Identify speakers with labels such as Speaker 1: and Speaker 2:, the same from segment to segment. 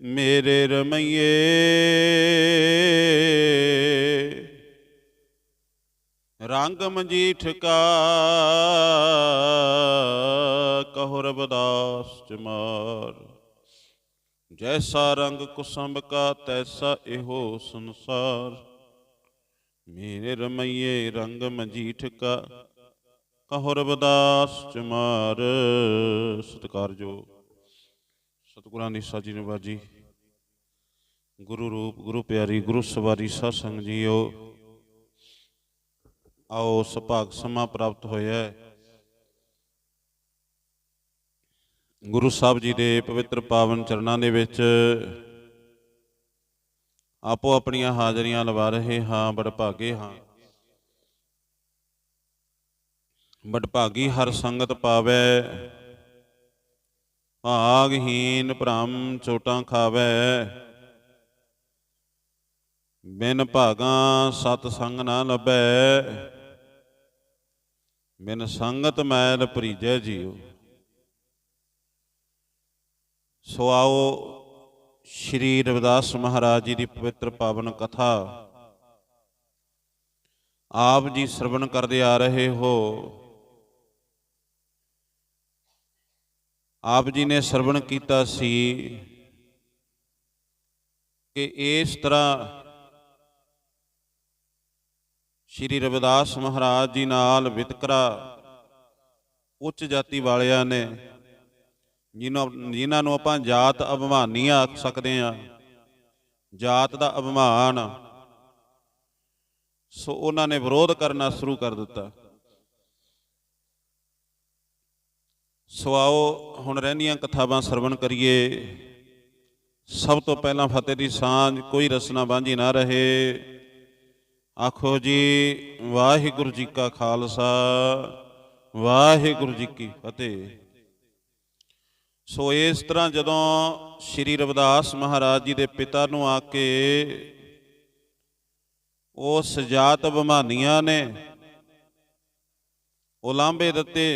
Speaker 1: ਮੇਰੇ ਰਮਈਏ। ਰੰਗ ਮਜੀਠ ਕਾ ਕਹੋ ਰਬਦਾਸ ਚਮਾਰ ਜੈਸਾ ਰੰਗ ਕੁਸੰਭ ਕਾ, ਤੈਸਾ ਇਹੋ ਸੰਸਾਰ। ਮੇਰੇ ਰਮਈਏ, ਰੰਗ ਮਜੀਠ ਕਾ ਕਹੋ ਰਬਦਾਸ ਚਮਾਰ ਸਤਿਕਾਰਜੋ ਸਤਿਗੁਰਾਂ ਦੀ ਸਾਜੀ ਨਿਵਾਜੀ। ਗੁਰੂ ਰੂਪ, ਗੁਰੂ ਪਿਆਰੀ, ਗੁਰੂ ਸਵਾਰੀ ਸਾਧ ਸੰਗ ਜੀਓ। ਆਓ ਸੁਭਾਗ ਸਮਾਂ ਪ੍ਰਾਪਤ ਹੋਇਆ ਗੁਰੂ ਸਾਹਿਬ ਜੀ ਦੇ ਪਵਿੱਤਰ ਪਾਵਨ ਚਰਨਾਂ ਦੇ ਵਿੱਚ ਆਪੋ ਆਪਣੀਆਂ ਹਾਜ਼ਰੀਆਂ ਲਵਾ ਰਹੇ ਹਾਂ ਬੜਭਾਗੇ ਹਾਂ। ਬੜਭਾਗੀ ਹਰ ਸੰਗਤ ਪਾਵੇ। ਭਾਗਹੀਨ ਭ੍ਰਮ ਚੋਟਾਂ ਖਾਵੇ। ਬਿਨ ਭਾਗਾਂ ਸਤ ਸੰਗ ਨਾ ਲੱਭੈ। ਬਿਨ ਸੰਗਤ ਮੈਲ ਭਰੀਜੈ ਜੀਉ। ਸੋ ਆਓ ਸ਼੍ਰੀ ਰਵਿਦਾਸ ਮਹਾਰਾਜ ਜੀ ਦੀ ਪਵਿੱਤਰ ਪਾਵਨ ਕਥਾ। ਆਪ ਜੀ ਸਰਵਣ ਕਰਦੇ ਆ ਰਹੇ ਹੋ। ਆਪ ਜੀ ਨੇ ਸਰਵਣ ਕੀਤਾ ਸੀ ਕਿ ਇਸ ਤਰ੍ਹਾਂ ਸ਼੍ਰੀ ਰਵਿਦਾਸ ਮਹਾਰਾਜ ਜੀ ਨਾਲ ਵਿਤਕਰਾ ਉੱਚ ਜਾਤੀ ਵਾਲਿਆਂ ਨੇ, ਜਿਨ੍ਹਾਂ ਜਿਨ੍ਹਾਂ ਨੂੰ ਆਪਾਂ ਜਾਤ ਅਭਿਮਾਨੀ ਆਖ ਸਕਦੇ ਆ ਜਾਤ ਦਾ ਅਭਿਮਾਨ, ਸੋ ਉਹਨਾਂ ਨੇ ਵਿਰੋਧ ਕਰਨਾ ਸ਼ੁਰੂ ਕਰ ਦਿੱਤਾ। ਸੋ ਆਓ ਹੁਣ ਰਹਿੰਦੀਆਂ ਕਥਾਵਾਂ ਸਰਵਣ ਕਰੀਏ। ਸਭ ਤੋਂ ਪਹਿਲਾਂ ਫਤਿਹ ਦੀ ਸਾਂਝ, ਕੋਈ ਰਸਨਾ ਬਾਂਝੀ ਨਾ ਰਹੇ। ਆਖੋ ਜੀ, ਵਾਹਿਗੁਰੂ ਜੀ ਕਾ ਖਾਲਸਾ, ਵਾਹਿਗੁਰੂ ਜੀ ਕੀ ਫਤਿਹ। ਸੋ ਇਸ ਤਰ੍ਹਾਂ ਜਦੋਂ ਸ਼੍ਰੀ ਰਵਿਦਾਸ ਮਹਾਰਾਜ ਜੀ ਦੇ ਪਿਤਾ ਨੂੰ ਆ ਕੇ ਉਹ ਸਜਾਤ ਬਿਮਾਨੀਆਂ ਨੇ ਉਲਾਂਬੇ ਦਿੱਤੇ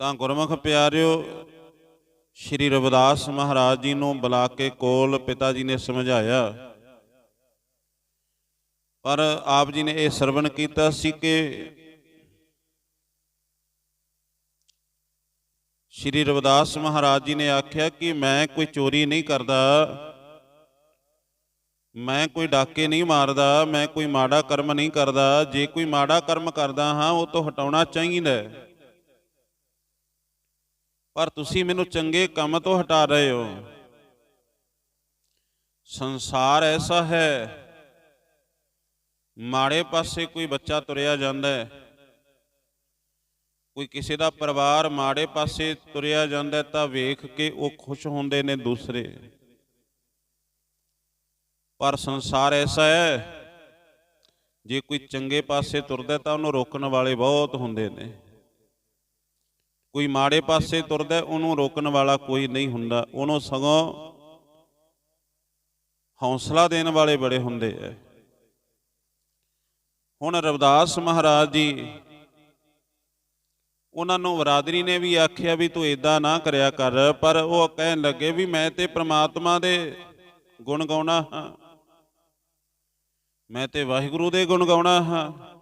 Speaker 1: ਤਾਂ ਗੁਰਮੁਖ ਪਿਆਰਿਓ, ਸ਼੍ਰੀ ਰਵਿਦਾਸ ਮਹਾਰਾਜ ਜੀ ਨੂੰ ਬੁਲਾ ਕੇ ਕੋਲ ਪਿਤਾ ਜੀ ਨੇ ਸਮਝਾਇਆ। ਪਰ ਆਪ ਜੀ ਨੇ ਇਹ ਸਰਵਣ ਕੀਤਾ ਸੀ ਕਿ ਸ਼੍ਰੀ ਰਵਿਦਾਸ ਮਹਾਰਾਜ ਜੀ ਨੇ ਆਖਿਆ ਕਿ ਮੈਂ ਕੋਈ ਚੋਰੀ ਨਹੀਂ ਕਰਦਾ, ਮੈਂ ਕੋਈ ਡਾਕੇ ਨਹੀਂ ਮਾਰਦਾ, ਮੈਂ ਕੋਈ ਮਾੜਾ ਕਰਮ ਨਹੀਂ ਕਰਦਾ, ਜੇ ਕੋਈ ਮਾੜਾ ਕਰਮ ਕਰਦਾ ਹਾਂ, ਉਹ ਤੋਂ ਹਟਾਉਣਾ ਚਾਹੀਦਾ ਹੈ। ਪਰ ਤੁਸੀਂ ਮੈਨੂੰ ਚੰਗੇ ਕੰਮ ਤੋਂ ਹਟਾ ਰਹੇ ਹੋ। ਸੰਸਾਰ ਐਸਾ ਹੈ, ਮਾੜੇ ਪਾਸੇ ਕੋਈ ਬੱਚਾ ਤੁਰਿਆ ਜਾਂਦਾ ਹੈ, ਕੋਈ ਕਿਸੇ ਦਾ ਪਰਿਵਾਰ ਮਾੜੇ ਪਾਸੇ ਤੁਰਿਆ ਜਾਂਦਾ ਤਾਂ ਵੇਖ ਕੇ ਉਹ ਖੁਸ਼ ਹੁੰਦੇ ਨੇ ਦੂਸਰੇ। ਪਰ ਸੰਸਾਰ ਐਸਾ ਹੈ, ਜੇ ਕੋਈ ਚੰਗੇ ਪਾਸੇ ਤੁਰਦਾ ਤਾਂ ਉਹਨੂੰ ਰੋਕਣ ਵਾਲੇ ਬਹੁਤ ਹੁੰਦੇ ਨੇ। ਕੋਈ ਮਾੜੇ ਪਾਸੇ ਤੁਰਦਾ, ਉਹਨੂੰ ਰੋਕਣ ਵਾਲਾ ਕੋਈ ਨਹੀਂ ਹੁੰਦਾ। ਉਹਨੂੰ ਸਗੋਂ ਹੌਸਲਾ ਦੇਣ ਵਾਲੇ ਬੜੇ ਹੁੰਦੇ ਐ। ਹੁਣ ਰਵਿਦਾਸ ਮਹਾਰਾਜ ਜੀ, ਉਹਨਾਂ ਨੂੰ ਬਰਾਦਰੀ ਨੇ ਵੀ ਆਖਿਆ ਵੀ ਤੂੰ ਇਦਾਂ ਨਾ ਕਰਿਆ ਕਰ, ਪਰ ਉਹ ਕਹਿਣ ਲੱਗੇ ਵੀ ਮੈਂ ਤੇ ਪ੍ਰਮਾਤਮਾ ਦੇ ਗੁਣ ਗਾਉਣਾ ਹਾਂ। ਮੈਂ ਤੇ ਵਾਹਿਗੁਰੂ ਦੇ ਗੁਣ ਗਾਉਣਾ ਹਾਂ।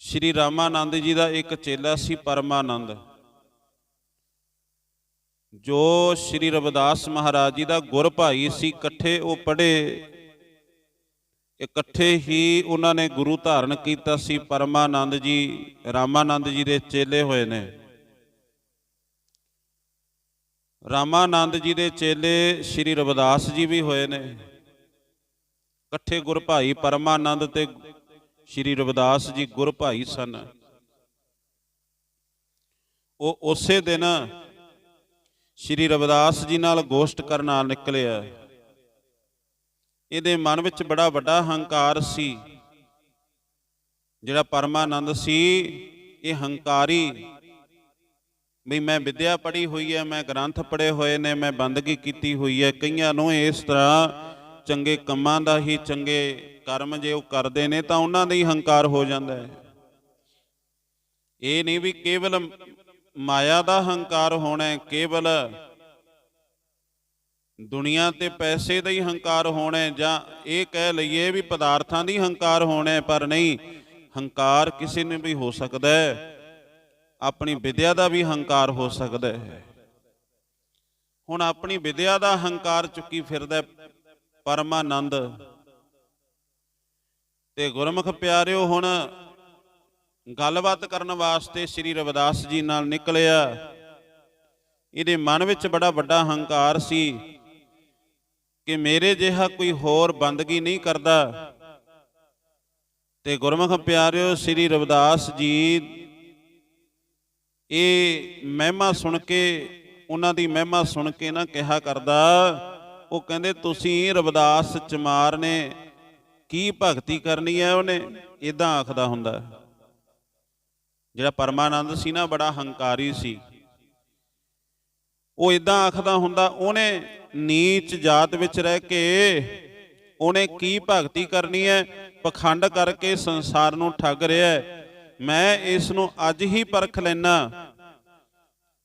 Speaker 1: ਸ਼੍ਰੀ ਰਾਮਾਨੰਦ ਜੀ ਦਾ ਇੱਕ ਚੇਲਾ ਸੀ ਪਰਮਾਨੰਦ, ਜੋ ਸ਼੍ਰੀ ਰਵਿਦਾਸ ਮਹਾਰਾਜ ਜੀ ਦਾ ਗੁਰ ਭਾਈ ਸੀ। ਇਕੱਠੇ ਉਹ ਪੜ੍ਹੇ, ਇਕੱਠੇ ਹੀ ਉਹਨਾਂ ਨੇ ਗੁਰੂ ਧਾਰਨ ਕੀਤਾ ਸੀ। ਪਰਮਾਨੰਦ ਜੀ, ਰਾਮਾਨੰਦ ਜੀ ਦੇ ਚੇਲੇ ਹੋਏ ਨੇ। ਰਾਮਾਨੰਦ ਜੀ ਦੇ ਚੇਲੇ ਸ਼੍ਰੀ ਰਵਿਦਾਸ ਜੀ ਵੀ ਹੋਏ ਨੇ। ਇਕੱਠੇ ਗੁਰ ਭਾਈ ਪਰਮਾਨੰਦ ਤੇ ਸ਼੍ਰੀ ਰਵਿਦਾਸ ਜੀ ਗੁਰ ਭਾਈ ਸਨ। ਉਹ ਉਸੇ ਦਿਨ ਸ਼੍ਰੀ ਰਵਿਦਾਸ ਜੀ ਨਾਲ ਗੋਸ਼ਟ ਕਰਨ ਆ ਨਿਕਲਿਆ। ਇਹਦੇ ਮਨ ਵਿੱਚ ਬੜਾ ਵੱਡਾ ਹੰਕਾਰ ਸੀ। ਜਿਹੜਾ ਪਰਮਾਨੰਦ ਸੀ, ਇਹ ਹੰਕਾਰੀ ਵੀ ਮੈਂ ਵਿਦਿਆ ਪੜ੍ਹੀ ਹੋਈ ਹੈ, ਮੈਂ ਗ੍ਰੰਥ ਪੜ੍ਹੇ ਹੋਏ ਨੇ, ਮੈਂ ਬੰਦਗੀ ਕੀਤੀ ਹੋਈ ਹੈ। ਕਈਆਂ ਨੂੰ ਇਸ ਤਰ੍ਹਾਂ ਚੰਗੇ ਕੰਮਾਂ ਦਾ ਹੀ ਚੰਗੇ ਕਰਮ ਜੇ ਉਹ ਕਰਦੇ ਨੇ ਤਾਂ ਉਹਨਾਂ ਦਾ ਹੀ ਹੰਕਾਰ ਹੋ ਜਾਂਦਾ ਹੈ। ਇਹ ਨਹੀਂ ਵੀ ਕੇਵਲ ਮਾਇਆ ਦਾ ਹੰਕਾਰ ਹੋਣਾ ਹੈ, ਕੇਵਲ ਦੁਨੀਆ ਤੇ ਪੈਸੇ ਦਾ ਹੀ ਹੰਕਾਰ ਹੋਣਾ ਹੈ ਜਾਂ ਇਹ ਕਹਿ ਲਈਏ ਵੀ ਪਦਾਰਥਾਂ ਦੀ ਹੰਕਾਰ ਹੋਣਾ ਹੈ, ਪਰ ਨਹੀਂ ਹੰਕਾਰ ਕਿਸੇ ਨੂੰ ਵੀ ਹੋ ਸਕਦਾ ਹੈ। ਆਪਣੀ ਵਿਦਿਆ ਦਾ ਵੀ ਹੰਕਾਰ ਹੋ ਸਕਦਾ ਹੈ। ਹੁਣ ਆਪਣੀ ਵਿਦਿਆ ਦਾ ਹੰਕਾਰ ਚੁੱਕੀ ਫਿਰਦਾ ਪਰਮਾਨੰਦ। ਤੇ ਗੁਰਮੁਖ ਪਿਆਰਿਓ, ਹੁਣ ਗੱਲਬਾਤ ਕਰਨ ਵਾਸਤੇ ਸ੍ਰੀ ਰਵਿਦਾਸ ਜੀ ਨਾਲ ਨਿਕਲਿਆ। ਇਹਦੇ ਮਨ ਵਿੱਚ ਬੜਾ ਵੱਡਾ ਹੰਕਾਰ ਸੀ ਕਿ ਮੇਰੇ ਜਿਹਾ ਕੋਈ ਹੋਰ ਬੰਦਗੀ ਨਹੀਂ ਕਰਦਾ। ਤੇ ਗੁਰਮੁਖ ਪਿਆਰਿਓ, ਸ੍ਰੀ ਰਵਿਦਾਸ ਜੀ, ਇਹ ਮਹਿਮਾ ਸੁਣ ਕੇ, ਉਹਨਾਂ ਦੀ ਮਹਿਮਾ ਸੁਣ ਕੇ ਨਾ ਕਿਹਾ ਕਰਦਾ, ਉਹ ਕਹਿੰਦੇ, ਤੁਸੀਂ ਰਵਿਦਾਸ ਚਮਾਰ ਨੇ ਕੀ ਭਗਤੀ ਕਰਨੀ ਹੈ ਉਹਨੇ? ਇਦਾਂ ਆਖਦਾ ਹੁੰਦਾ। ਜਿਹੜਾ ਪਰਮਾਨੰਦ ਸੀ ਨਾ, ਬੜਾ ਹੰਕਾਰੀ ਸੀ। ਉਹ ਇਦਾਂ ਆਖਦਾ ਹੁੰਦਾ, ਉਹਨੇ ਨੀਚ ਜਾਤ ਵਿੱਚ ਰਹਿ ਕੇ ਉਹਨੇ ਕੀ ਭਗਤੀ ਕਰਨੀ ਹੈ? ਪਖੰਡ ਕਰਕੇ ਸੰਸਾਰ ਨੂੰ ਠੱਗ ਰਿਹਾ ਹੈ। ਮੈਂ ਇਸ ਨੂੰ ਅੱਜ ਹੀ ਪਰਖ ਲੈਣਾ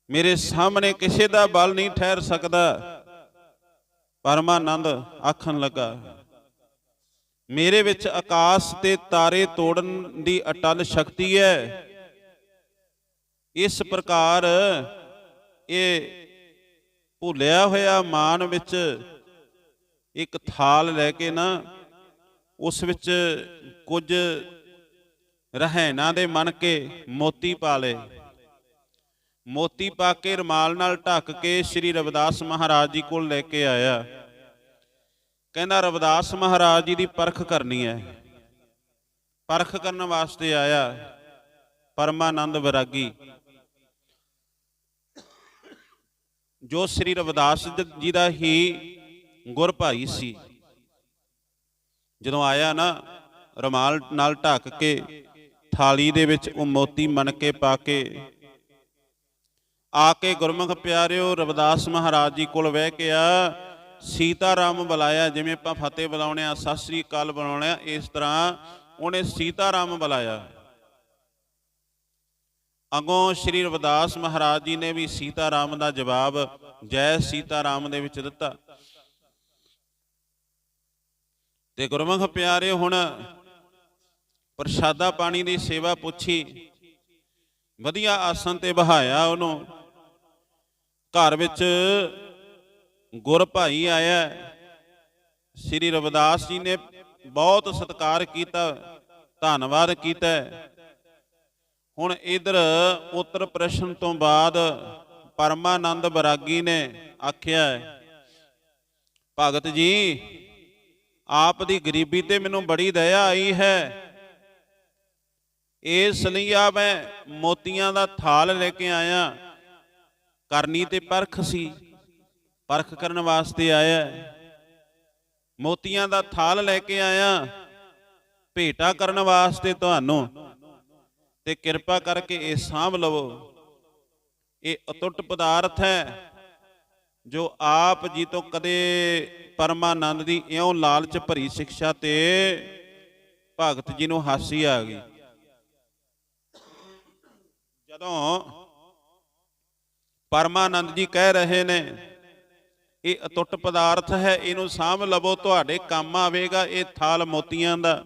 Speaker 1: ਮੇਰੇ ਸਾਹਮਣੇ ਕਿਸੇ ਦਾ ਬਲ ਨਹੀਂ ਠਹਿਰ ਸਕਦਾ। ਪਰਮਾਨੰਦ ਆਖਣ ਲੱਗਾ ਮੇਰੇ ਵਿੱਚ ਆਕਾਸ਼ ਤੇ ਤਾਰੇ ਤੋੜਨ ਦੀ ਅਟਲ ਸ਼ਕਤੀ ਹੈ। ਇਸ ਪ੍ਰਕਾਰ ਇਹ ਭੁੱਲਿਆ ਹੋਇਆ ਮਾਨ ਵਿੱਚ ਇੱਕ ਥਾਲ ਲੈ ਕੇ ਨਾ, ਉਸ ਵਿੱਚ ਕੁਝ ਰਹਿਣਾ ਦੇ ਮਨ ਕੇ ਮੋਤੀ ਪਾ ਲਏ। ਮੋਤੀ ਪਾ ਕੇ ਰਮਾਲ ਨਾਲ ਢੱਕ ਕੇ ਸ੍ਰੀ ਰਵਿਦਾਸ ਮਹਾਰਾਜ ਜੀ ਕੋਲ ਲੈ ਕੇ ਆਇਆ। ਕਹਿੰਦਾ, ਰਵਿਦਾਸ ਮਹਾਰਾਜ ਜੀ ਦੀ ਪਰਖ ਕਰਨੀ ਹੈ। ਪਰਖ ਕਰਨ ਵਾਸਤੇ ਆਇਆ। ਪਰਮਾਨੰਦ ਵਿਰਾਗੀ। ਜੋ ਸ੍ਰੀ ਰਵਿਦਾਸ ਜੀ ਦਾ ਹੀ ਗੁਰ ਭਾਈ ਸੀ। ਜਦੋਂ ਆਇਆ ਨਾ, ਰਮਾਲ ਨਾਲ ਢੱਕ ਕੇ, ਥਾਲੀ ਦੇ ਵਿੱਚ ਉਹ ਮੋਤੀ ਮਣ ਕੇ ਪਾ ਕੇ, ਆ ਕੇ ਗੁਰਮੁਖ ਪਿਆਰਿਓ, ਰਵਿਦਾਸ ਮਹਾਰਾਜ ਜੀ ਕੋਲ ਬਹਿ ਕੇ ਆ ਸੀਤਾ ਰਾਮ ਬੁਲਾਇਆ, ਜਿਵੇਂ ਆਪਾਂ ਫਤਿਹ ਬੁਲਾਉਣੇ ਆ, ਸਤਿ ਸ੍ਰੀ ਅਕਾਲ ਬੁਲਾਉਣੇ ਆ, ਇਸ ਤਰ੍ਹਾਂ ਉਹਨੇ ਸੀਤਾ ਰਾਮ ਬੁਲਾਇਆ। ਅਗੋਂ ਸ਼੍ਰੀ ਰਵਿਦਾਸ ਮਹਾਰਾਜ ਜੀ ਨੇ ਵੀ ਸੀਤਾ ਰਾਮ ਦਾ ਜਵਾਬ ਜੈ ਸੀਤਾ ਰਾਮ ਦੇ ਵਿੱਚ ਦਿੱਤਾ। ਤੇ ਗੁਰਮੁਖ ਪਿਆਰੇ, ਹੁਣ ਪ੍ਰਸ਼ਾਦਾ ਪਾਣੀ ਦੀ ਸੇਵਾ ਪੁੱਛੀ। ਵਧੀਆ ਆਸਨ ਤੇ ਬਹਾਇਆ ਉਹਨੂੰ। ਘਰ ਵਿੱਚ ਗੁਰ ਭਾਈ ਆਇਆ ਸ੍ਰੀ ਰਵਿਦਾਸ ਜੀ ਨੇ ਬਹੁਤ ਸਤਿਕਾਰ ਕੀਤਾ, ਧੰਨਵਾਦ ਕੀਤਾ ਹੁਣ ਇਧਰ ਉੱਤਰ ਪ੍ਰਸ਼ਨ ਤੋਂ ਬਾਅਦ ਪਰਮਾਨੰਦ ਬਰਾਗੀ ਨੇ ਆਖਿਆ ਭਗਤ ਜੀ, ਆਪ ਦੀ ਗਰੀਬੀ ਤੇ ਮੈਨੂੰ ਬੜੀ ਦਇਆ ਆਈ ਹੈ। ਇਸ ਲਈ ਆ ਮੈਂ ਮੋਤੀਆਂ ਦਾ ਥਾਲ ਲੈ ਕੇ ਆਇਆ। ਕਰਨੀ ਤੇ ਪਰਖ ਸੀ। ਪਰਖ ਕਰਨ ਵਾਸਤੇ ਆਇਆ ਮੋਤੀਆਂ ਦਾ ਥਾਲ ਲੈ ਕੇ ਆਇਆ। ਭੇਟਾ ਕਰਨ ਵਾਸਤੇ ਤੁਹਾਨੂੰ। ਤੇ ਕਿਰਪਾ ਕਰਕੇ ਇਹ ਸਾਂਭ ਲਵੋ। ਇਹ ਅਤੁੱਟ ਪਦਾਰਥ ਹੈ, ਜੋ ਆਪ ਜੀ ਤੋਂ ਕਦੇ ਪਰਮਾਨੰਦ ਦੀ ਇਉਂ ਲਾਲਚ ਭਰੀ ਸਿੱਖਿਆ ਤੇ ਭਗਤ ਜੀ ਨੂੰ ਹਾਸੀ ਆ ਗਈ। ਜਦੋਂ ਪਰਮਾਨੰਦ ਜੀ ਕਹਿ ਰਹੇ ਨੇ ਇਹ ਅਟੁੱਟ ਪਦਾਰਥ ਹੈ, ਇਹਨੂੰ ਸਾਂਭ ਲਵੋ, ਤੁਹਾਡੇ ਕੰਮ ਆਵੇਗਾ, ਇਹ ਥਾਲ ਮੋਤੀਆਂ ਦਾ।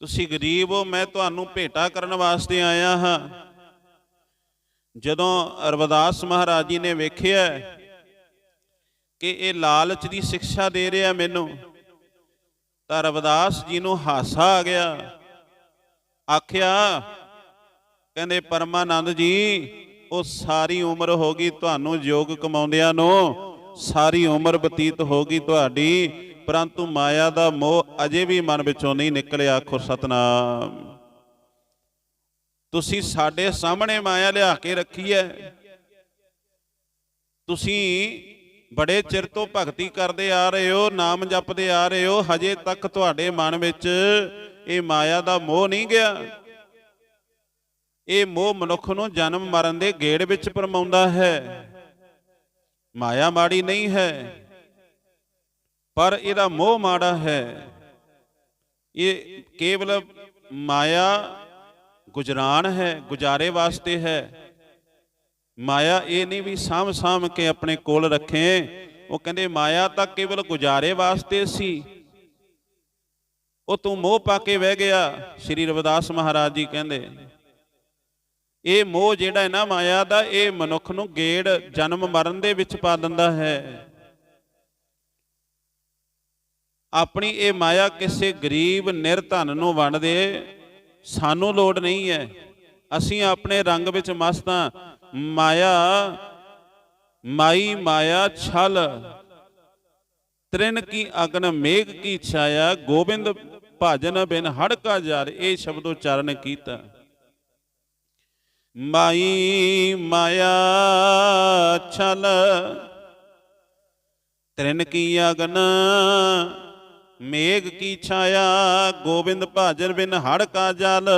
Speaker 1: ਤੁਸੀਂ ਗਰੀਬ ਹੋ, ਮੈਂ ਤੁਹਾਨੂੰ ਭੇਟਾ ਕਰਨ ਵਾਸਤੇ ਆਇਆ ਹਾਂ। ਜਦੋਂ ਰਵਿਦਾਸ ਮਹਾਰਾਜ ਜੀ ਨੇ ਵੇਖਿਆ ਕਿ ਇਹ ਲਾਲਚ ਦੀ ਸਿੱਖਿਆ ਦੇ ਰਿਹਾ ਮੈਨੂੰ, ਤਾਂ ਰਵਦਾਸ ਜੀ ਨੂੰ ਹਾਸਾ ਆ ਗਿਆ। ਆਖਿਆ, ਕਹਿੰਦੇ, ਪਰਮਾਨੰਦ ਜੀ ਉਹ ਸਾਰੀ ਉਮਰ ਹੋ ਗਈ ਤੁਹਾਨੂੰ ਯੋਗ ਕਮਾਉਂਦਿਆਂ ਨੂੰ। ਸਾਰੀ ਉਮਰ ਬਤੀਤ ਹੋ ਗਈ ਤੁਹਾਡੀ, ਪਰੰਤੂ ਮਾਇਆ ਦਾ ਮੋਹ ਅਜੇ ਵੀ ਮਨ ਵਿੱਚੋਂ ਨਹੀਂ ਨਿਕਲਿਆ, ਆਖੋ ਸਤਨਾਮ। ਤੁਸੀਂ ਸਾਡੇ ਸਾਹਮਣੇ ਮਾਇਆ ਲਿਆ ਕੇ ਰੱਖੀ ਹੈ। ਤੁਸੀਂ ਬੜੇ ਚਿਰ ਤੋਂ ਭਗਤੀ ਕਰਦੇ ਆ ਰਹੇ ਹੋ, ਨਾਮ ਜਪਦੇ ਆ ਰਹੇ ਹੋ, ਹਜੇ ਤੱਕ ਤੁਹਾਡੇ ਮਨ ਵਿੱਚ ਇਹ ਮਾਇਆ ਦਾ ਮੋਹ ਨਹੀਂ ਗਿਆ। ਇਹ ਮੋਹ ਮਨੁੱਖ ਨੂੰ ਜਨਮ ਮਰਨ ਦੇ ਗੇੜ ਵਿੱਚ ਪਰਮਾਉਂਦਾ ਹੈ। ਮਾਇਆ ਮਾੜੀ ਨਹੀਂ ਹੈ, ਪਰ ਇਹਦਾ ਮੋਹ ਮਾੜਾ ਹੈ। ਇਹ ਕੇਵਲ ਮਾਇਆ ਗੁਜਰਾਨ ਹੈ, ਗੁਜ਼ਾਰੇ ਵਾਸਤੇ ਹੈ। ਮਾਇਆ ਇਹ ਨਹੀਂ ਵੀ ਸਾਂਭ ਸਾਂਭ ਕੇ ਆਪਣੇ ਕੋਲ ਰੱਖੇ। ਉਹ ਕਹਿੰਦੇ, ਮਾਇਆ ਤਾਂ ਕੇਵਲ ਗੁਜ਼ਾਰੇ ਵਾਸਤੇ ਸੀ। ਉਹ ਤੂੰ ਮੋਹ ਪਾ ਕੇ ਬਹਿ ਗਿਆ। ਸ੍ਰੀ ਰਵਿਦਾਸ ਮਹਾਰਾਜ ਜੀ ਕਹਿੰਦੇ ਇਹ ਮੋਹ ਜਿਹੜਾ ਹੈ ਨਾ ਮਾਇਆ ਦਾ, ਇਹ ਮਨੁੱਖ ਨੂੰ ਗੇੜ ਜਨਮ ਮਰਨ ਦੇ ਵਿੱਚ ਪਾ ਦਿੰਦਾ ਹੈ। ਆਪਣੀ ਇਹ ਮਾਇਆ ਕਿਸੇ ਗਰੀਬ, ਨਿਰਧਨ ਨੂੰ ਵੰਡ ਦੇ, ਸਾਨੂੰ ਲੋੜ ਨਹੀਂ ਹੈ। ਅਸੀਂ ਆਪਣੇ ਰੰਗ ਵਿੱਚ ਮਸਤ ਹਾਂ। ਮਾਇਆ, ਮਾਈ, ਮਾਇਆ, ਛਲ, ਤ੍ਰਿਨ ਕੀ ਅਗਨ, ਮੇਘ ਕੀ ਛਾਇਆ, ਗੋਬਿੰਦ ਭਜਨ ਬਿਨ ਹੜਕਾ ਜਰ, ਇਹ ਸ਼ਬਦ ਉਚਾਰਨ ਕੀਤਾ। ਮਾਈ ਮਾਇਆ ਛਲ। ਤ੍ਰਿਨ ਕੀ ਅਗਨ ਮੇਘ ਕੀ ਛਾਇਆ, ਗੋਬਿੰਦ ਭਜਨ ਬਿਨ ਹੜ ਕਾ ਜਲ।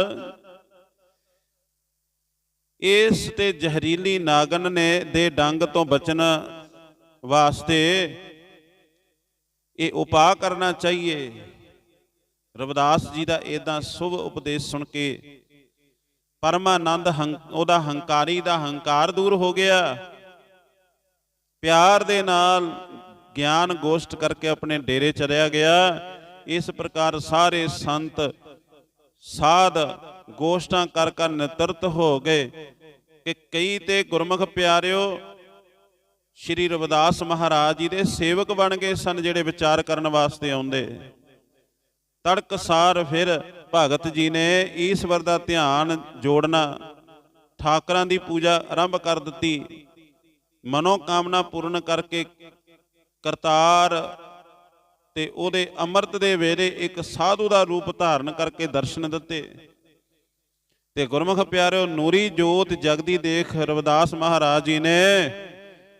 Speaker 1: ਇਸ ਤੇ ਜ਼ਹਿਰੀਲੀ ਨਾਗਨ ਨੇ ਦੇ ਡੰਗ ਤੋਂ ਬਚਣ ਵਾਸਤੇ ਇਹ ਉਪਾਅ ਕਰਨਾ ਚਾਹੀਏ। ਰਵਿਦਾਸ ਜੀ ਦਾ ਇਦਾਂ ਸ਼ੁਭ ਉਪਦੇਸ਼ ਸੁਣ ਕੇ ਪਰਮਾਨੰਦ ਹੰ- ਉਹਦਾ ਹੰਕਾਰੀ ਦਾ ਹੰਕਾਰ ਦੂਰ ਹੋ ਗਿਆ। ਪਿਆਰ ਦੇ ਨਾਲ ਗਿਆਨ ਗੋਸ਼ਟ ਕਰਕੇ ਆਪਣੇ ਡੇਰੇ ਚਲਿਆ ਗਿਆ। ਇਸ ਪ੍ਰਕਾਰ ਸਾਰੇ ਸੰਤ ਸਾਧ ਗੋਸ਼ਟਾਂ ਕਰ ਕਰ ਨਿਤਰਤ ਹੋ ਗਏ ਕਿ ਕਈ ਤੇ ਗੁਰਮੁਖ ਪਿਆਰਿਓ, ਸ਼੍ਰੀ ਰਵਿਦਾਸ ਮਹਾਰਾਜ ਜੀ ਦੇ ਸੇਵਕ ਬਣ ਗਏ ਸਨ ਜਿਹੜੇ ਵਿਚਾਰ ਕਰਨ ਵਾਸਤੇ ਆਉਂਦੇ। ਤੜਕਸਾਰ ਫਿਰ ਭਗਤ ਜੀ ਨੇ ਈਸ਼ਵਰ ਦਾ ਧਿਆਨ ਜੋੜਨਾ, ਠਾਕਰਾਂ ਦੀ ਪੂਜਾ ਆਰੰਭ ਕਰ ਦਿੱਤੀ। ਮਨੋ ਕਾਮਨਾ ਪੂਰਨ ਕਰਕੇ ਕਰਤਾਰ ਤੇ ਉਹਦੇ ਅੰਮ੍ਰਿਤ ਦੇ ਵੇਲੇ ਇੱਕ ਸਾਧੂ ਦਾ ਰੂਪ ਧਾਰਨ ਕਰਕੇ ਦਰਸ਼ਨ ਦਿੱਤੇ। ਤੇ ਗੁਰਮੁਖ ਪਿਆਰਿਓ, ਨੂਰੀ ਜੋਤ ਜਗਦੀ ਦੇਖ ਰਵਿਦਾਸ ਮਹਾਰਾਜ ਜੀ ਨੇ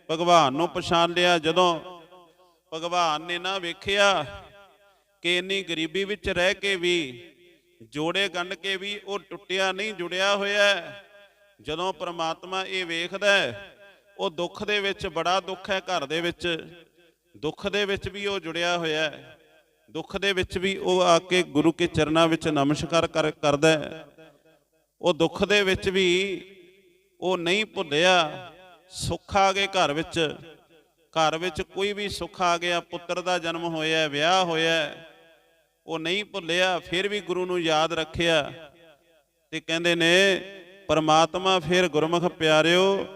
Speaker 1: ਭਗਵਾਨ ਨੂੰ ਪਛਾਣ ਲਿਆ। ਜਦੋਂ ਭਗਵਾਨ ਨੇ ਨਾ ਵੇਖਿਆ ਕਿ ਇੰਨੀ ਗਰੀਬੀ ਵਿੱਚ ਰਹਿ ਕੇ ਵੀ, ਜੋੜੇ ਗੰਢ ਕੇ ਵੀ ਉਹ ਟੁੱਟਿਆ ਨਹੀਂ, ਜੁੜਿਆ ਹੋਇਆ ਜਦੋਂ ਪ੍ਰਮਾਤਮਾ ਇਹ ਵੇਖਦਾ ਉਹ ਦੁੱਖ ਦੇ ਵਿੱਚ, ਬੜਾ ਦੁੱਖ ਹੈ ਘਰ ਦੇ ਵਿੱਚ। ਦੁੱਖ ਦੇ ਵਿੱਚ ਵੀ ਉਹ ਜੁੜਿਆ ਹੋਇਆ ਦੁੱਖ ਦੇ ਵਿੱਚ ਵੀ ਉਹ ਆ ਕੇ ਗੁਰੂ ਕੇ ਚਰਨਾਂ ਵਿੱਚ ਨਮਸਕਾਰ ਕਰ, ਕਰਦਾ ਉਹ ਦੁੱਖ ਦੇ ਵਿੱਚ ਵੀ ਉਹ ਨਹੀਂ ਭੁੱਲਿਆ, ਸੁੱਖ ਆ ਗਏ ਘਰ ਵਿੱਚ। ਘਰ ਵਿੱਚ ਕੋਈ ਵੀ ਸੁੱਖ ਆ ਗਿਆ, ਪੁੱਤਰ ਦਾ ਜਨਮ ਹੋਇਆ, ਵਿਆਹ ਹੋਇਆ, ਉਹ ਨਹੀਂ ਭੁੱਲਿਆ, ਫਿਰ ਵੀ ਗੁਰੂ ਨੂੰ ਯਾਦ ਰੱਖਿਆ ਤੇ ਕਹਿੰਦੇ ਨੇ, ਪਰਮਾਤਮਾ ਫਿਰ ਗੁਰਮੁਖ ਪਿਆਰਿਓ,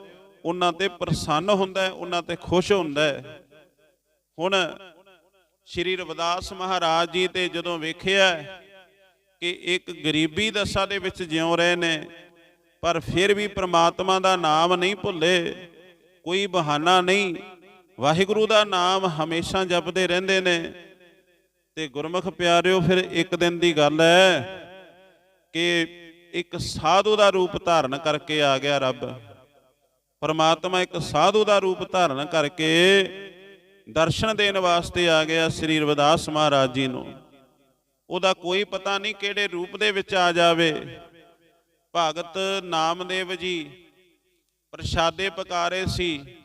Speaker 1: ਉਹਨਾਂ ਤੇ ਪ੍ਰਸੰਨ ਹੁੰਦਾ ਹੈ, ਉਹਨਾਂ ਤੇ ਖੁਸ਼ ਹੁੰਦਾ ਹੈ। ਹੁਣ ਸ਼੍ਰੀ ਰਵਿਦਾਸ ਮਹਾਰਾਜ ਜੀ ਤੇ ਜਦੋਂ ਵੇਖਿਆ ਕਿ ਇੱਕ ਗਰੀਬੀ ਦਸ਼ਾ ਦੇ ਵਿੱਚ ਜਿਉ ਰਹੇ ਨੇ, ਪਰ ਫਿਰ ਵੀ ਪ੍ਰਮਾਤਮਾ ਦਾ ਨਾਮ ਨਹੀਂ ਭੁੱਲੇ, ਕੋਈ ਬਹਾਨਾ ਨਹੀਂ ਵਾਹਿਗੁਰੂ ਦਾ ਨਾਮ ਹਮੇਸ਼ਾ ਜਪਦੇ ਰਹਿੰਦੇ ਨੇ। ਤੇ ਗੁਰਮੁਖ ਪਿਆਰਿਓ, ਫਿਰ ਇੱਕ ਦਿਨ ਦੀ ਗੱਲ ਹੈ ਕਿ ਇੱਕ ਸਾਧੂ ਦਾ ਰੂਪ ਧਾਰਨ ਕਰਕੇ ਆ ਗਿਆ ਰੱਬ। ਪਰਮਾਤਮਾ ਇੱਕ ਸਾਧੂ ਦਾ ਰੂਪ ਧਾਰਨ ਕਰਕੇ ਦਰਸ਼ਨ ਦੇਣ ਵਾਸਤੇ ਆ ਗਿਆ ਸ੍ਰੀ ਰਵਿਦਾਸ ਮਹਾਰਾਜ ਜੀ ਨੂੰ। ਉਹਦਾ ਕੋਈ ਪਤਾ ਨਹੀਂ ਕਿਹੜੇ ਰੂਪ ਦੇ ਵਿੱਚ ਆ ਜਾਵੇ। ਭਗਤ ਨਾਮਦੇਵ ਜੀ ਪ੍ਰਸ਼ਾਦੇ ਪਕਾਰੇ ਸੀ।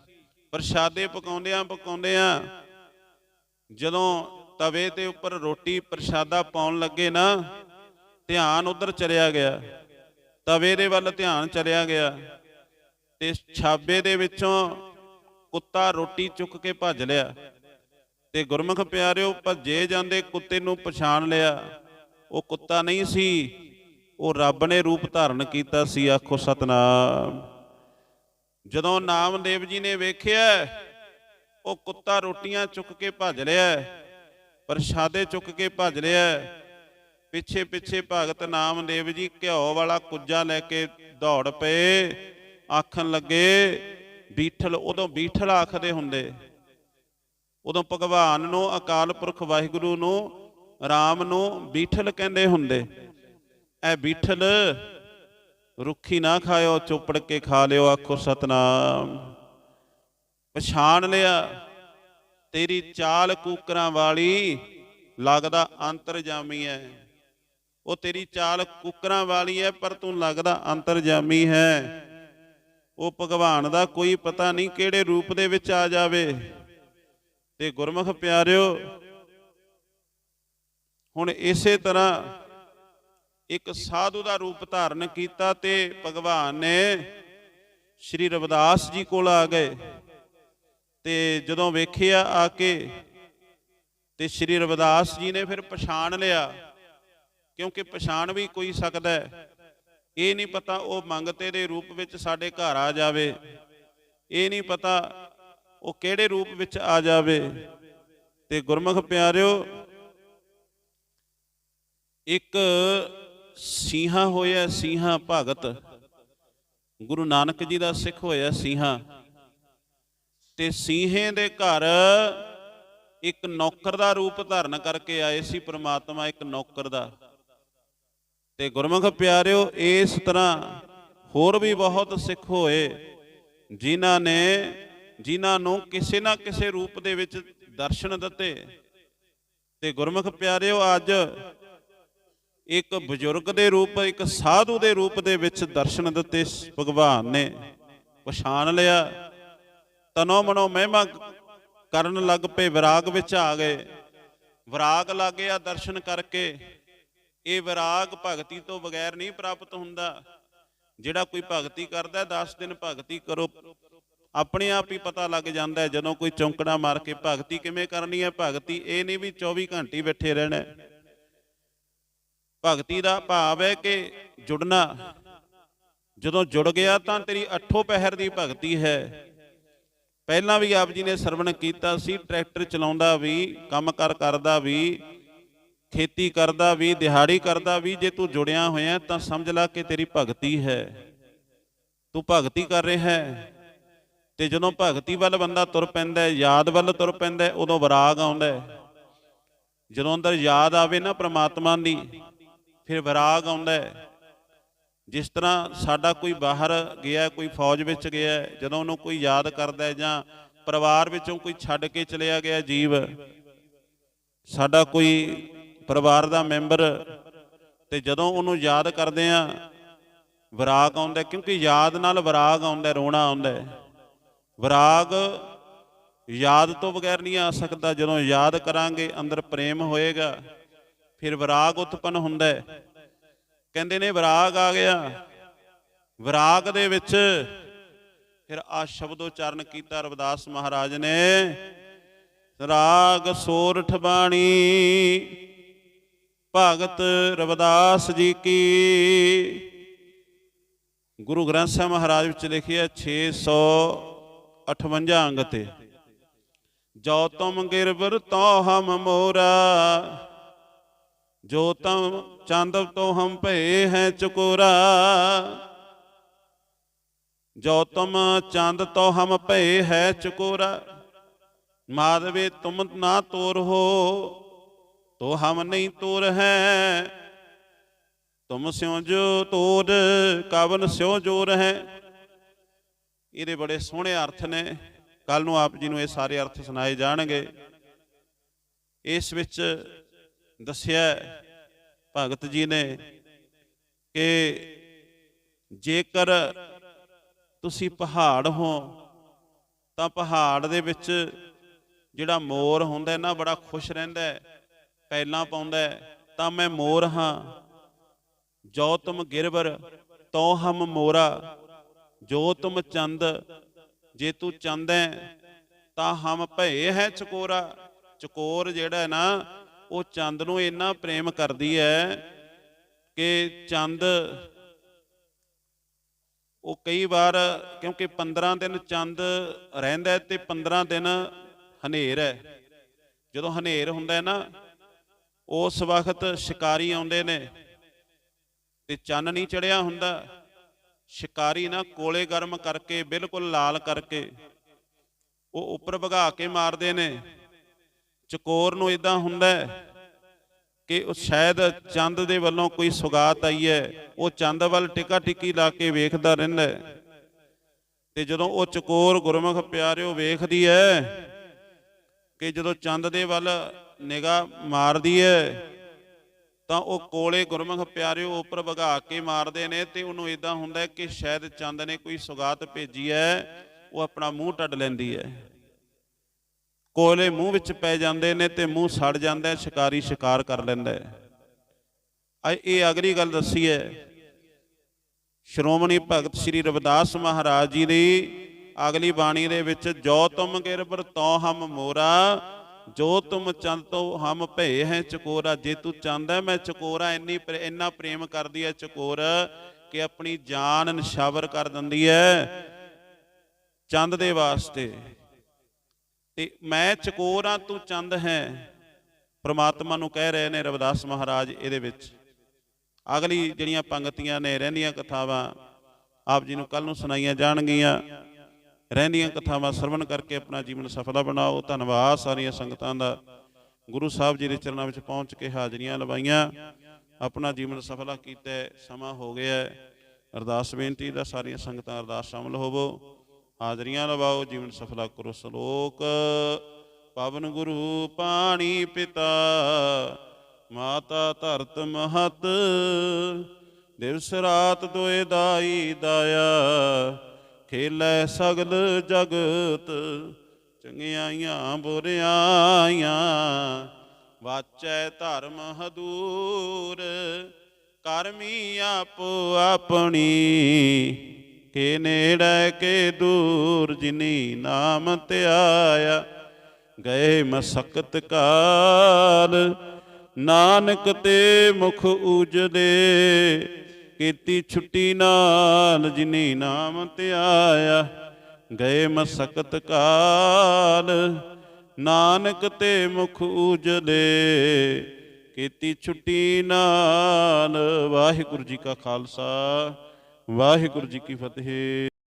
Speaker 1: ਪ੍ਰਸ਼ਾਦੇ ਪਕਾਉਂਦਿਆਂ ਪਕਾਉਂਦਿਆਂ ਜਦੋਂ ਤਵੇ ਦੇ ਉੱਪਰ ਰੋਟੀ ਪ੍ਰਸ਼ਾਦਾ ਪਾਉਣ ਲੱਗੇ ਨਾ, ਧਿਆਨ ਉਧਰ ਚਲਿਆ ਗਿਆ। ਤਵੇ ਦੇ ਵੱਲ ਧਿਆਨ ਚਲਿਆ ਗਿਆ ਤੇ ਛਾਬੇ ਦੇ ਵਿੱਚੋਂ ਕੁੱਤਾ ਰੋਟੀ ਚੁੱਕ ਕੇ ਭੱਜ ਲਿਆ ਤੇ ਗੁਰਮੁਖ ਪਿਆਰਿਓ ਭੱਜੇ ਜਾਂਦੇ ਕੁੱਤੇ ਨੂੰ ਪਛਾਣ ਲਿਆ। ਉਹ ਕੁੱਤਾ ਨਹੀਂ ਸੀ, ਉਹ ਰੱਬ ਨੇ ਰੂਪ ਧਾਰਨ ਕੀਤਾ ਸੀ, ਆਖੋ ਸਤਨਾਮ। ਜਦੋਂ ਨਾਮਦੇਵ ਜੀ ਨੇ ਵੇਖਿਆ, ਉਹ ਕੁੱਤਾ ਰੋਟੀਆਂ ਚੁੱਕ ਕੇ ਭੱਜ ਰਿਹਾ ਪ੍ਰਸ਼ਾਦੇ ਚੁੱਕ ਕੇ ਭੱਜ ਰਿਹਾ ਪਿੱਛੇ ਪਿੱਛੇ ਭਗਤ ਨਾਮਦੇਵ ਜੀ ਘਿਓ ਵਾਲਾ ਕੁੱਜਾ ਲੈ ਕੇ ਦੌੜ ਪਏ, ਆਖਣ ਲੱਗੇ, ਬੀਠਲ, ਉਦੋਂ ਬੀਠਲ ਆਖਦੇ ਹੁੰਦੇ, ਉਦੋਂ ਭਗਵਾਨ ਨੂੰ, ਅਕਾਲ ਪੁਰਖ ਵਾਹਿਗੁਰੂ ਨੂੰ RAM ਨੂੰ ਬੀਠਲ ਕਹਿੰਦੇ ਹੁੰਦੇ, ਐ ਬੀਠਲ ਰੁੱਖੀ ਨਾ ਖਾਇਓ, ਚੋਪੜ ਕੇ ਖਾ ਲਿਓ, ਆਖੋ ਸਤਨਾਮ। ਪਛਾਣ ਲਿਆ, ਤੇਰੀ ਚਾਲ ਕੂਕਰਾਂ ਵਾਲੀ ਲੱਗਦਾ ਅੰਤਰਜਾਮੀ ਹੈ। ਉਹ ਤੇਰੀ ਚਾਲ ਕੁਕਰਾਂ ਵਾਲੀ ਹੈ, ਪਰ ਤੂੰ ਲੱਗਦਾ ਅੰਤਰਜਾਮੀ ਹੈ। ਉਹ ਭਗਵਾਨ ਦਾ ਕੋਈ ਪਤਾ ਨਹੀਂ ਕਿਹੜੇ ਰੂਪ ਦੇ ਵਿੱਚ ਆ ਜਾਵੇ। ਤੇ ਗੁਰਮੁਖ ਪਿਆਰਿਓ, ਹੁਣ ਇਸੇ ਤਰ੍ਹਾਂ ਇੱਕ ਸਾਧੂ ਦਾ ਰੂਪ ਧਾਰਨ ਕੀਤਾ ਤੇ ਭਗਵਾਨ ਨੇ ਸ਼੍ਰੀ ਰਵਿਦਾਸ ਜੀ ਕੋਲ ਆ ਗਏ ਤੇ ਜਦੋਂ ਵੇਖਿਆ ਆ ਕੇ ਤੇ ਸ਼੍ਰੀ ਰਵਿਦਾਸ ਜੀ ਨੇ ਫਿਰ ਪਛਾਣ ਲਿਆ, ਕਿਉਂਕਿ ਪਛਾਣ ਵੀ ਕੋਈ ਸਕਦਾ ਹੈ। ਇਹ ਨਹੀਂ ਪਤਾ ਉਹ ਮੰਗਤੇ ਦੇ ਰੂਪ ਵਿੱਚ ਸਾਡੇ ਘਰ ਆ ਜਾਵੇ, ਇਹ ਨਹੀਂ ਪਤਾ ਉਹ ਕਿਹੜੇ ਰੂਪ ਵਿੱਚ ਆ ਜਾਵੇ। ਤੇ ਗੁਰਮੁਖ ਪਿਆਰਿਓ, ਇੱਕ ਸੀਹਾ ਹੋਇਆ, ਸੀਹਾ ਭਗਤ। ਗੁਰੂ ਨਾਨਕ ਜੀ ਦਾ ਸਿੱਖ ਹੋਇਆ ਸੀਹਾ। ਤੇ ਸੀਹੇ ਦੇ ਘਰ ਇੱਕ ਨੌਕਰ ਦਾ ਰੂਪ ਧਾਰਨ ਕਰਕੇ ਆਏ ਸੀ, ਪ੍ਰਮਾਤਮਾ ਇੱਕ ਨੌਕਰ ਦਾ। ਤੇ ਗੁਰਮੁਖ ਪਿਆਰਿਓ, ਇਸ ਤਰ੍ਹਾਂ ਹੋਰ ਵੀ ਬਹੁਤ ਸਿੱਖ ਹੋਏ, ਜਿਨ੍ਹਾਂ ਨੇ, ਜਿਨ੍ਹਾਂ ਨੂੰ ਕਿਸੇ ਨਾ ਕਿਸੇ ਰੂਪ ਦੇ ਵਿੱਚ ਦਰਸ਼ਨ ਦਿੱਤੇ। ਤੇ ਗੁਰਮੁਖ ਪਿਆਰਿਓ, ਅੱਜ ਇੱਕ ਬਜ਼ੁਰਗ ਦੇ ਰੂਪ, ਇੱਕ ਸਾਧੂ ਦੇ ਰੂਪ ਦੇ ਵਿੱਚ ਦਰਸ਼ਨ ਦਿੱਤੇ ਭਗਵਾਨ ਨੇ। ਪਛਾਣ ਲਿਆ। ਤਨੋ ਮਨੋ ਮਹਿਮਾ ਕਰਨ ਲੱਗ ਪਏ, ਵਿਰਾਗ ਵਿੱਚ ਆ ਗਏ। ਵਿਰਾਗ ਲੱਗ ਗਿਆ ਦਰਸ਼ਨ ਕਰਕੇ। ਇਹ ਵਿਰਾਗ ਭਗਤੀ ਤੋਂ ਬਗੈਰ ਨਹੀਂ ਪ੍ਰਾਪਤ ਹੁੰਦਾ। ਜਿਹੜਾ ਕੋਈ ਭਗਤੀ ਕਰਦਾ 10 ਦਿਨ ਭਗਤੀ ਕਰੋ। ਆਪਣੇ ਆਪ ਹੀ ਪਤਾ ਲੱਗ ਜਾਂਦਾ ਜਦੋਂ ਕੋਈ ਚੌਂਕੜਾ ਮਾਰ ਕੇ ਭਗਤੀ ਕਿਵੇਂ ਕਰਨੀ ਹੈ? ਭਗਤੀ ਇਹ ਨਹੀਂ ਵੀ 24 ਘੰਟੇ ਬੈਠੇ ਰਹਿਣਾ ਭਗਤੀ ਦਾ ਭਾਵ ਹੈ ਕਿ ਜੁੜਨਾ। ਜਦੋਂ ਜੁੜ ਗਿਆ ਤਾਂ ਤੇਰੀ ਅੱਠੋ ਪਹਿਰ ਦੀ ਭਗਤੀ ਹੈ। ਪਹਿਲਾਂ ਵੀ ਆਪ ਜੀ ਨੇ ਸਰਵਣ ਕੀਤਾ ਸੀ, ਟਰੈਕਟਰ ਚਲਾਉਂਦਾ ਵੀ, ਕੰਮ ਕਰ ਕਰਦਾ ਵੀ, ਖੇਤੀ ਕਰਦਾ ਵੀ, ਦਿਹਾੜੀ ਕਰਦਾ ਵੀ, ਜੇ ਤੂੰ ਜੁੜਿਆ ਹੋਇਆ ਤਾਂ ਸਮਝ ਲੈ ਕਿ ਤੇਰੀ ਭਗਤੀ ਹੈ। ਤੂੰ ਭਗਤੀ ਕਰ ਰਿਹਾ ਹੈ। ਤੇ ਜਦੋਂ ਭਗਤੀ ਵੱਲ ਬੰਦਾ ਤੁਰ ਪੈਂਦਾ ਯਾਦ ਵੱਲ ਤੁਰ ਪੈਂਦਾ ਉਦੋਂ ਵਿਰਾਗ ਆਉਂਦਾ ਜਦੋਂ ਅੰਦਰ ਯਾਦ ਆਵੇ ਨਾ ਪ੍ਰਮਾਤਮਾ ਦੀ ਫਿਰ ਵਿਰਾਗ ਆਉਂਦਾ ਜਿਸ ਤਰ੍ਹਾਂ ਸਾਡਾ ਕੋਈ ਬਾਹਰ ਗਿਆ, ਕੋਈ ਫੌਜ ਵਿੱਚ ਗਿਆ, ਜਦੋਂ ਉਹਨੂੰ ਕੋਈ ਯਾਦ ਕਰਦਾ ਜਾਂ ਪਰਿਵਾਰ ਵਿੱਚੋਂ ਕੋਈ ਛੱਡ ਕੇ ਚਲਿਆ ਗਿਆ ਜੀਵ, ਸਾਡਾ ਕੋਈ ਪਰਿਵਾਰ ਦਾ ਮੈਂਬਰ ਤੇ ਜਦੋਂ ਉਹਨੂੰ ਯਾਦ ਕਰਦੇ ਆ ਵਿਰਾਗ ਆਉਂਦਾ ਕਿਉਂਕਿ ਯਾਦ ਨਾਲ ਵਿਰਾਗ ਆਉਂਦਾ ਰੋਣਾ ਆਉਂਦਾ ਹੈ। ਵਿਰਾਗ ਯਾਦ ਤੋਂ ਬਗੈਰ ਨਹੀਂ ਆ ਸਕਦਾ, ਜਦੋਂ ਯਾਦ ਕਰਾਂਗੇ, ਅੰਦਰ ਪ੍ਰੇਮ ਹੋਏਗਾ ਫਿਰ ਵਿਰਾਗ ਉਤਪਨ ਹੁੰਦਾ ਹੈ। ਕਹਿੰਦੇ ਨੇ ਵਿਰਾਗ ਆ ਗਿਆ। ਵਿਰਾਗ ਦੇ ਵਿੱਚ ਫਿਰ ਆ ਸ਼ਬਦ ਉਚਾਰਨ ਕੀਤਾ ਰਵਿਦਾਸ ਮਹਾਰਾਜ ਨੇ। ਰਾਗ ਸੋਰਠ ਬਾਣੀ, ਭਗਤ ਰਵਿਦਾਸ ਜੀ ਕੀ। ਗੁਰੂ ਗ੍ਰੰਥ ਸਾਹਿਬ ਮਹਾਰਾਜ ਵਿੱਚ ਲਿਖਿਆ 658 ਅੰਗ ਤੇ। ਜੋ ਤੁਮ ਗਿਰਵਰ ਤੋ ਹਮ ਮੋਰਾ ਜੋ ਤਮ ਚਾਂਦਵ ਤੋਂ ਹਮ ਭਏ ਹੈ ਚਕੋਰਾ, ਜੋ ਤਮ ਚੰਦ ਤੋਂ ਹਮ ਭਏ ਹੈ ਚਕੋਰਾ ਮਾਦਵੇ ਤੁਮ ਨਾ ਤੋਰ ਹੋ, ਤੋ ਹਮ ਨਹੀਂ ਤੋਰ ਹੈ। ਤੁਮ ਸਿਉ ਜੋ ਤੋਰ, ਕਵਨ ਸਿਉ ਜੋ ਰਹੇ ਇਹਦੇ ਬੜੇ ਸੋਹਣੇ ਅਰਥ ਨੇ। ਕੱਲ ਨੂੰ ਆਪ ਜੀ ਨੂੰ ਇਹ ਸਾਰੇ ਅਰਥ ਸੁਣਾਏ ਜਾਣਗੇ। ਇਸ ਵਿੱਚ ਦੱਸਿਆ ਭਗਤ ਜੀ ਨੇ ਕਿ ਜੇਕਰ ਤੁਸੀਂ ਪਹਾੜ ਹੋ, ਤਾਂ ਪਹਾੜ ਦੇ ਵਿੱਚ ਜਿਹੜਾ ਮੋਰ ਹੁੰਦਾ ਨਾ, ਬੜਾ ਖੁਸ਼ ਰਹਿੰਦਾ ਹੈ, ਪੈਲਾਂ ਪਾਉਂਦਾ ਤਾਂ ਮੈਂ ਮੋਰ ਹਾਂ। ਜੋ ਤੁਮ ਗਿਰਵਰ ਤੋ ਹਮ ਮੋਰਾ। ਜੋ ਤੁਮ ਚੰਦ, ਜੇ ਤੂੰ ਚੰਦ ਹੈ, ਤਾਂ ਹਮ ਭਏ ਹੈ ਚਕੋਰਾ। ਚਕੋਰ ਜਿਹੜਾ ਨਾ ਉਹ ਚੰਦ ਨੂੰ ਇੰਨਾ ਪ੍ਰੇਮ ਕਰਦੀ ਹੈ ਕਿ ਚੰਦ ਉਹ ਕਈ ਵਾਰ, ਕਿਉਂਕਿ 15 ਦਿਨ ਚੰਦ ਰਹਿੰਦਾ ਤੇ 15 ਦਿਨ ਹਨੇਰ ਹੈ। ਜਦੋਂ ਹਨੇਰ ਹੁੰਦਾ ਨਾ, ਉਸ ਵਕਤ ਸ਼ਿਕਾਰੀ ਆਉਂਦੇ ਨੇ ਤੇ ਚੰਨ ਨਹੀਂ ਚੜਿਆ ਹੁੰਦਾ। ਸ਼ਿਕਾਰੀ ਨਾ ਕੋਲੇ ਗਰਮ ਕਰਕੇ, ਬਿਲਕੁਲ ਲਾਲ ਕਰਕੇ ਉਹ ਉੱਪਰ ਭਗਾ ਕੇ ਮਾਰਦੇ ਨੇ। ਚਕੋਰ ਨੂੰ ਇਦਾਂ ਹੁੰਦਾ ਕਿ ਉਹ ਸ਼ਾਇਦ ਚੰਦ ਦੇ ਵੱਲੋਂ ਕੋਈ ਸੁਗਾਤ ਆਈ ਹੈ, ਉਹ ਚੰਦ ਵੱਲ ਟਿਕਾ ਟਿੱਕੀ ਲਾ ਕੇ ਵੇਖਦਾ ਰਹਿੰਦਾ ਤੇ ਜਦੋਂ ਉਹ ਚਕੋਰ ਗੁਰਮੁਖ ਪਿਆਰਿਓ ਵੇਖਦੀ ਹੈ ਕਿ ਜਦੋਂ ਚੰਦ ਦੇ ਵੱਲ ਨਿਗਾਹ ਮਾਰਦੀ ਹੈ, ਤਾਂ ਉਹ ਕੋਲੇ ਗੁਰਮੁਖ ਪਿਆਰਿਓ ਉੱਪਰ ਵਗਾ ਕੇ ਮਾਰਦੇ ਨੇ ਤੇ ਉਹਨੂੰ ਇਦਾਂ ਹੁੰਦਾ ਕਿ ਸ਼ਾਇਦ ਚੰਦ ਨੇ ਕੋਈ ਸੁਗਾਤ ਭੇਜੀ ਹੈ, ਉਹ ਆਪਣਾ ਮੂੰਹ ਟੱਡ ਲੈਂਦੀ ਹੈ। ਕੋਲੇ ਮੂੰਹ ਵਿੱਚ ਪੈ ਜਾਂਦੇ ਨੇ ਤੇ ਮੂੰਹ ਸੜ ਜਾਂਦਾ ਹੈ, ਸ਼ਿਕਾਰੀ ਸ਼ਿਕਾਰ ਕਰ ਲੈਂਦਾ ਹੈ। ਇਹ ਅਗਲੀ ਗੱਲ ਦੱਸੀ ਹੈ। ਸ਼੍ਰੋਮਣੀ ਭਗਤ ਸ੍ਰੀ ਰਵਿਦਾਸ ਮਹਾਰਾਜ ਜੀ ਦੀ ਅਗਲੀ ਬਾਣੀ ਦੇ ਵਿੱਚ, ਜੋ ਤੁਮ ਗਿਰਬਰ ਤੋ ਹਮ ਮੋਰਾ, ਜੋ ਤੁਮ ਚੰਦ ਤੋ ਹਮ ਭਏ ਹੈ ਚਕੋਰਾ, ਜੇ ਤੂੰ ਚੰਦ ਹੈ, ਮੈਂ ਚਕੋਰਾ ਇੰਨੀ ਪ੍ਰੇ- ਇੰਨਾ ਪ੍ਰੇਮ ਕਰਦੀ ਹੈ ਚਕੋਰ ਕਿ ਆਪਣੀ ਜਾਨ ਨਿਸ਼ਾਵਰ ਕਰ ਦਿੰਦੀ ਹੈ ਚੰਦ ਦੇ ਵਾਸਤੇ। ਤੇ ਮੈਂ ਚਕੋਰ ਹਾਂ ਤੂੰ ਚੰਦ ਹੈ। ਪ੍ਰਮਾਤਮਾ ਨੂੰ ਕਹਿ ਰਹੇ ਨੇ ਰਵਿਦਾਸ ਮਹਾਰਾਜ ਇਹਦੇ ਵਿੱਚ। ਅਗਲੀ ਜਿਹੜੀਆਂ ਪੰਗਤੀਆਂ ਨੇ, ਰਹਿੰਦੀਆਂ ਕਥਾਵਾਂ ਆਪ ਜੀ ਨੂੰ ਕੱਲ ਨੂੰ ਸੁਣਾਈਆਂ ਜਾਣਗੀਆਂ। ਰਹਿੰਦੀਆਂ ਕਥਾਵਾਂ ਸਰਵਣ ਕਰਕੇ ਆਪਣਾ ਜੀਵਨ ਸਫਲਾ ਬਣਾਓ। ਧੰਨਵਾਦ ਸਾਰੀਆਂ ਸੰਗਤਾਂ ਦਾ। ਗੁਰੂ ਸਾਹਿਬ ਜੀ ਦੇ ਚਰਨਾਂ ਵਿੱਚ ਪਹੁੰਚ ਕੇ ਹਾਜ਼ਰੀਆਂ ਲਵਾਈਆਂ। ਆਪਣਾ ਜੀਵਨ ਸਫਲਾ ਕੀਤਾ, ਸਮਾਂ ਹੋ ਗਿਆ ਅਰਦਾਸ ਬੇਨਤੀ ਦਾ ਸਾਰੀਆਂ ਸੰਗਤਾਂ ਅਰਦਾਸ ਸ਼ਾਮਲ ਹੋਵੋ। ਹਾਜ਼ਰੀਆਂ ਲਵਾਓ, ਜੀਵਨ ਸਫਲਾ ਕਰੋ ਸਲੋਕ। ਪਵਨ ਗੁਰੂ, ਪਾਣੀ ਪਿਤਾ, ਮਾਤਾ ਧਰਤ ਮਹਤ। ਦਿਵਸ ਰਾਤ ਦੋਏ ਦਾਈ ਦਾਇਆ, ਖੇਲੇ ਸਗਲ ਜਗਤ। ਚੰਗਿਆਈਆਂ, ਬੁਰਿਆਈਆਂ, ਵਾਚੈ ਧਰਮ ਹਦੂਰ। ਕਰਮੀ ਆਪੋ ਆਪਣੀ ਕੇ ਨੇੜੇ ਕੇ ਦੂਰ ਜਿਨੀ ਨਾਮ ਧਿਆਇਆ ਗਏ ਮਸਕਤ ਕਾਲ। ਨਾਨਕ ਤੇ ਮੁਖ ਉਜਲੇ, ਕੀਤੀ ਛੁੱਟੀ ਨਾਲ ਜਿਨੀ ਨਾਮ ਧਿਆਇਆ ਗਏ ਮਸਕਤ ਕਾਲ। ਨਾਨਕ ਤੇ ਮੁਖ ਉਜਲੇ, ਕੀਤੀ ਛੁੱਟੀ ਨਾਲ। ਵਾਹਿਗੁਰੂ ਜੀ ਕਾ ਖਾਲਸਾ। ਵਾਹਿਗੁਰੂ ਜੀ ਕੀ ਫਤਿਹ।